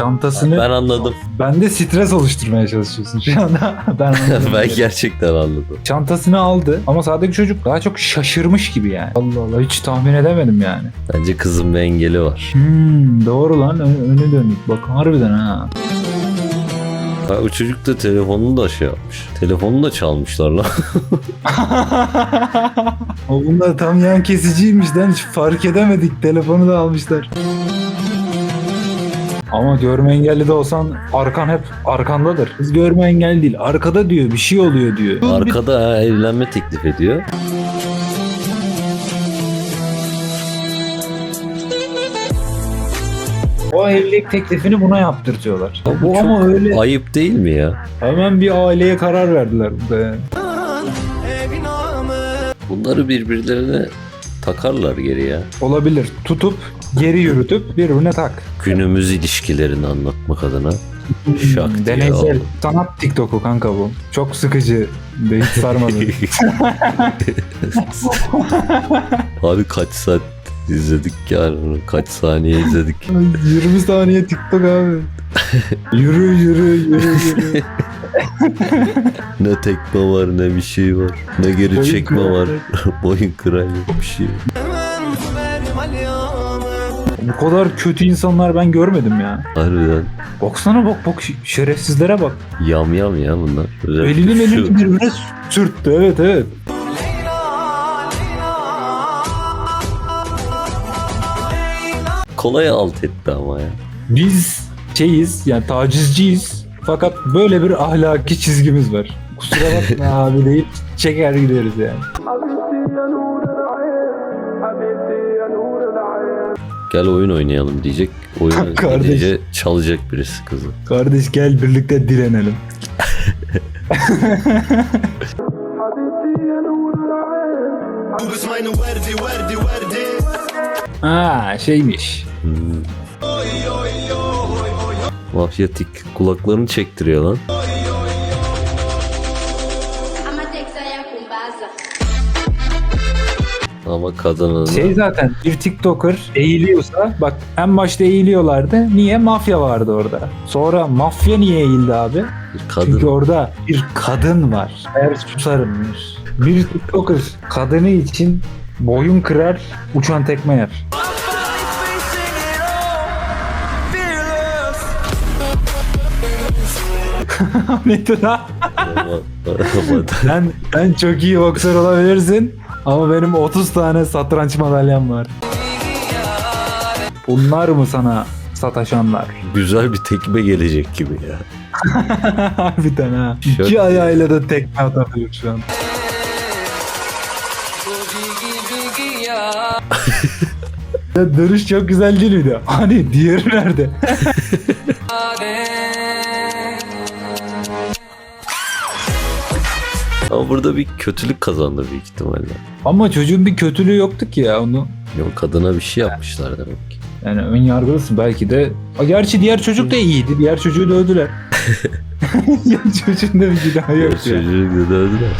Çantasını Ben anladım. ben de stres oluşturmaya çalışıyorsun şu anda. ben anladım. ben gerçekten anladım. Çantasını aldı ama sağdaki çocuk daha çok şaşırmış gibi yani. Allah Allah hiç tahmin edemedim yani. Bence kızın bir engeli var. Hmm, doğru lan Ö- önü dönük. Bak harbiden ha. Ha, o çocuk da telefonunu da şey yapmış. Telefonunu da çalmışlar lan. o bunlar tam yan kesiciymiş lan hiç fark edemedik. Telefonu da almışlar. Ama görme engelli de olsan arkan hep arkandadır. Kız görme engelli değil. Arkada diyor bir şey oluyor diyor. Arkada ha, evlenme teklif ediyor. O evlilik teklifini buna yaptırtıyorlar. Bu Çok ama öyle Ayıp değil mi ya? hemen bir aileye karar verdiler burada yani. Bunları birbirlerine takarlar geri ya. Olabilir. Tutup geri yürütüp birbirine tak. Günümüz ilişkilerini anlatmak adına. Şak diye Deneysel oldu. sanat TikTok'u kanka bu. Çok sıkıcı. De hiç sarmadı. Abi kaç saat izledik yani onu. Kaç saniye izledik. 20 saniye TikTok abi. yürü yürü yürü yürü. ne tekme var ne bir şey var. Ne geri Boyun çekme kıran var. Boyun kıran yok bir şey. Bu kadar kötü insanlar ben görmedim ya. Harbiden Baksana bak bak şerefsizlere bak. yam yam ya bunlar. Özellikle Elini elini birbirine sürttü evet evet. kolay alt etti ama ya. Biz şeyiz yani tacizciyiz. Fakat böyle bir ahlaki çizgimiz var. Kusura bakma abi deyip çeker gideriz yani. Gel oyun oynayalım diyecek. Oyun Kardeş. çalacak birisi kızı. Kardeş gel birlikte direnelim. Ha şeymiş. Hmm. Mafyatik kulaklarını çektiriyor lan. Ama kadının Şey zaten bir TikToker eğiliyorsa bak en başta eğiliyorlardı. Niye? Mafya vardı orada. Sonra mafya niye eğildi abi? bir kadın Çünkü orada bir kadın var. Eğer susarımmış. Bir TikToker kadını için boyun kırar, uçan tekme yer. Ahmet ha. Sen, sen çok iyi boksör olabilirsin ama benim 30 tane satranç madalyam var. Bunlar mı sana sataşanlar? güzel bir tekme gelecek gibi ya. Harbiden ha. Şöyle- İki ayağıyla da tekme atabilir şu an. ya dönüş çok güzel değil miydi? Hani diğeri nerede? Ama burada bir kötülük kazandı büyük ihtimalle. Ama çocuğun bir kötülüğü yoktu ki ya onu. Yok kadına bir şey yapmışlar demek ki. Yani ön yargılısın belki de. A, Gerçi diğer çocuk da iyiydi. Diğer çocuğu da öldüler. ya çocuğun da bir günahı yok ya. çocuğu dövdüler.